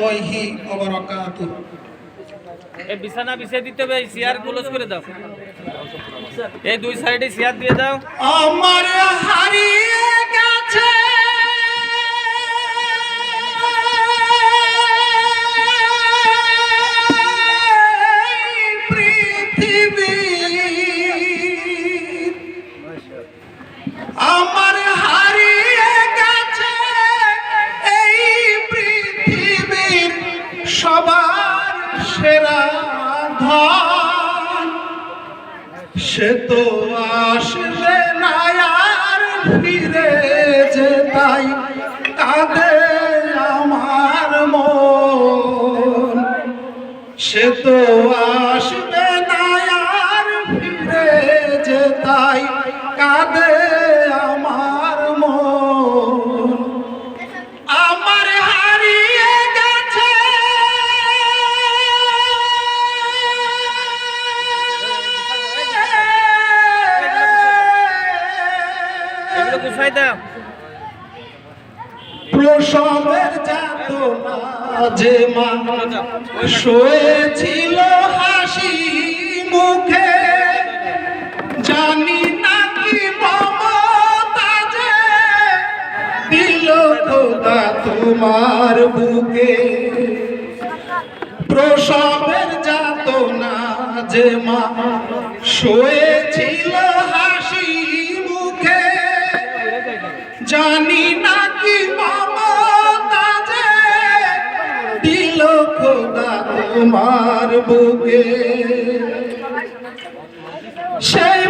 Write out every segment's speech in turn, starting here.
ওয়াহি এই বিছানা বিছিয়ে দিতে হবে চেয়ার ক্লোজ করে দাও। এই দুই সাইডে চেয়ার দিয়ে দাও। আমার হারিয়ে গেছে। সে তো আসবে না আর ফিরে যে তাই কাঁদে আমার মন। সে তো আসবে না আর ফিরে যে তাই কাঁদে দাও প্রসবের মা শুয়েছিল হাসি মুখে। জানি না কি মমতা যে দিল খোদা তোমার বুকে। প্রসবের যাতনা যে মা শুয়েছিল খোদা তোমার বুকে। সেই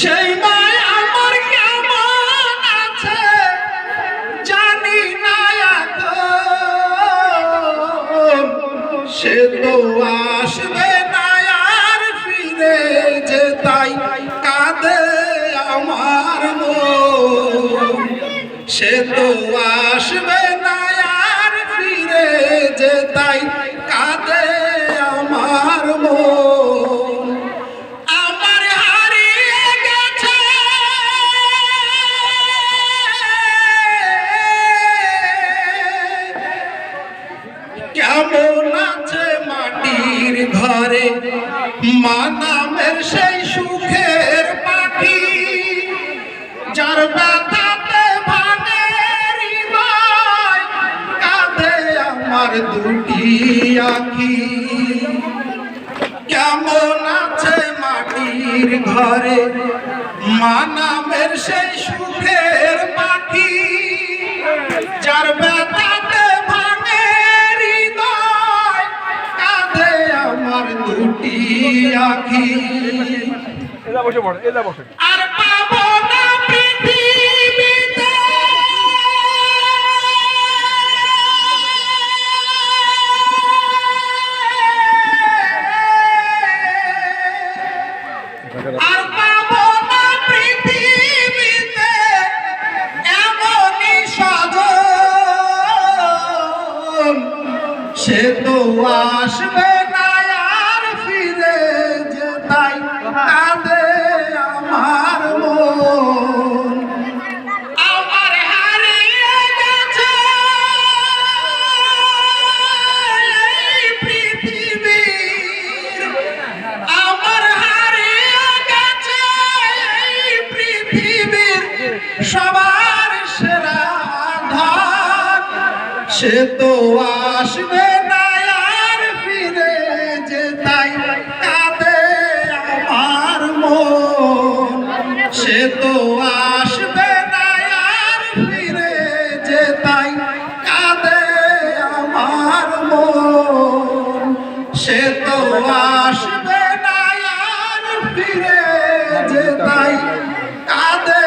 সেই সে তো আসবে না আর ফিরে যে তাই কাঁদে আমার সে তো আসবে না আর ফিরে যে তাই মা নামের সেই সুখের পাখি, যার ব্যথাতে ভাঙে হৃদয় কাঁদে আমার দুটি আখি। কেমন আছে মাটির ঘরে মা নামের সেই সুখের পাখি, যার আখি এদা বসে পড়ে এদা বসে। আর সবার সেরা ধন সে তো আসবে না ফিরে যে তাই কাঁদে আমার মন। সে তো আসবে না আর ফিরে যে তাই কাঁদে আমার মন। সে তো আসবে না ফিরে যে তাই কাঁদে